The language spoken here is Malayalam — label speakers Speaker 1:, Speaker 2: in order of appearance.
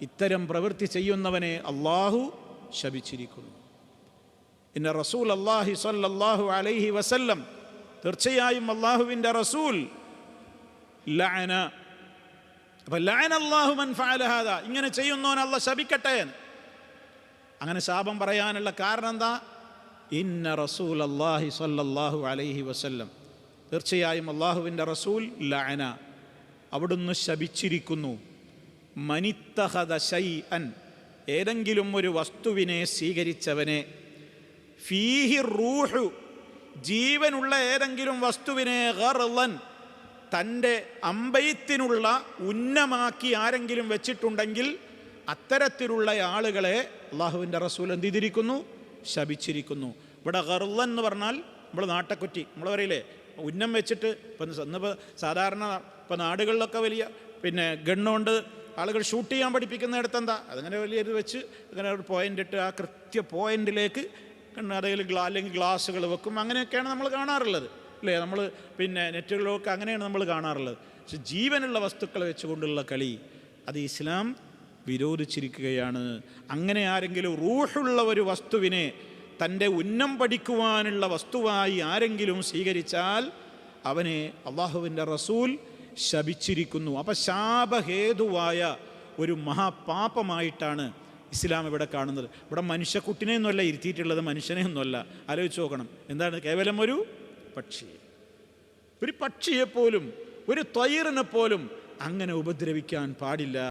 Speaker 1: ഇത്തരം പ്രവൃത്തി ചെയ്യുന്നവനെ അള്ളാഹു ശപിച്ചിരിക്കുന്നു. പിന്നെ റസൂൽ അള്ളാഹി സല്ലാഹു അലൈഹി വസല്ലം തീർച്ചയായും അള്ളാഹുവിന്റെ റസൂൽ. ലഅന. അപ്പം ലഅന അല്ലാഹു മൻ ഇങ്ങനെ ചെയ്യുന്നവൻ അല്ല ശപിക്കട്ടെ. അങ്ങനെ ശാപം പറയാനുള്ള കാരണം എന്താ? ഇന്ന റസൂൽ അള്ളാഹി സല്ലാഹു അലൈഹി വസല്ലം. തീർച്ചയായും അള്ളാഹുവിന്റെ റസൂൽ ലഅന. അവിടുന്ന് ശപിച്ചിരിക്കുന്നു. മനിത്തഹദ ഷൈ അൻ ഏതെങ്കിലും ഒരു വസ്തുവിനെ സ്വീകരിച്ചവനെ. ഫീഹി റൂഹു. ജീവനുള്ള ഏതെങ്കിലും വസ്തുവിനെ ഗർലൻ തന്റെ അമ്പയത്തിനുള്ള ഉന്നമാക്കി ആരെങ്കിലും വെച്ചിട്ടുണ്ടെങ്കിൽ അത്തരത്തിലുള്ള ആളുകളെ അള്ളാഹുവിന്റെ റസൂൽ എന്ത് ചെയ്തിരിക്കുന്നു? ശപിച്ചിരിക്കുന്നു. ഇവിടെ ഗർളൻ എന്ന് പറഞ്ഞാൽ നമ്മൾ നാട്ടക്കുറ്റി. നമ്മൾ പറയില്ലേ? ഉന്നം വെച്ചിട്ട് ഇപ്പം സാധാരണ ഇപ്പം നാടുകളിലൊക്കെ വലിയ പിന്നെ ഗണ്ണുകൊണ്ട് ആളുകൾ ഷൂട്ട് ചെയ്യാൻ പഠിപ്പിക്കുന്നിടത്ത് എന്താ? അതങ്ങനെ വലിയ വെച്ച് അങ്ങനെ ഒരു പോയിന്റ് ഇട്ട് ആ കൃത്യ പോയിന്റിലേക്ക് അതിൽ ഗ്ലാ അല്ലെങ്കിൽ ഗ്ലാസ്സുകൾ വെക്കും. അങ്ങനെയൊക്കെയാണ് നമ്മൾ കാണാറുള്ളത്. അല്ലേ? നമ്മൾ പിന്നെ നെറ്റുകളിലൊക്കെ അങ്ങനെയാണ് നമ്മൾ കാണാറുള്ളത്. പക്ഷെ ജീവനുള്ള വസ്തുക്കൾ വെച്ചുകൊണ്ടുള്ള കളി അത് ഇസ്ലാം വിരോധിച്ചിരിക്കുകയാണ്. അങ്ങനെ ആരെങ്കിലും റൂഹുള്ള ഒരു വസ്തുവിനെ തന്റെ ഉന്നം പഠിക്കുവാനുള്ള വസ്തുവായി ആരെങ്കിലും സ്വീകരിച്ചാൽ അവനെ അള്ളാഹുവിന്റെ റസൂൽ ശപിച്ചിരിക്കുന്നു. അപ്പം ശാപഹേതുവായ ഒരു മഹാപാപമായിട്ടാണ് ഇസ്ലാം ഇവിടെ കാണുന്നത്. ഇവിടെ മനുഷ്യക്കുട്ടിനെയൊന്നുമല്ല ഇരുത്തിയിട്ടുള്ളത് മനുഷ്യനെയൊന്നുമല്ല. ആലോചിച്ച് നോക്കണം. എന്താണ്? കേവലം ഒരു പക്ഷി. ഒരു പക്ഷിയെപ്പോലും ഒരു തൊയറിനെപ്പോലും പോലും അങ്ങനെ ഉപദ്രവിക്കാൻ പാടില്ല.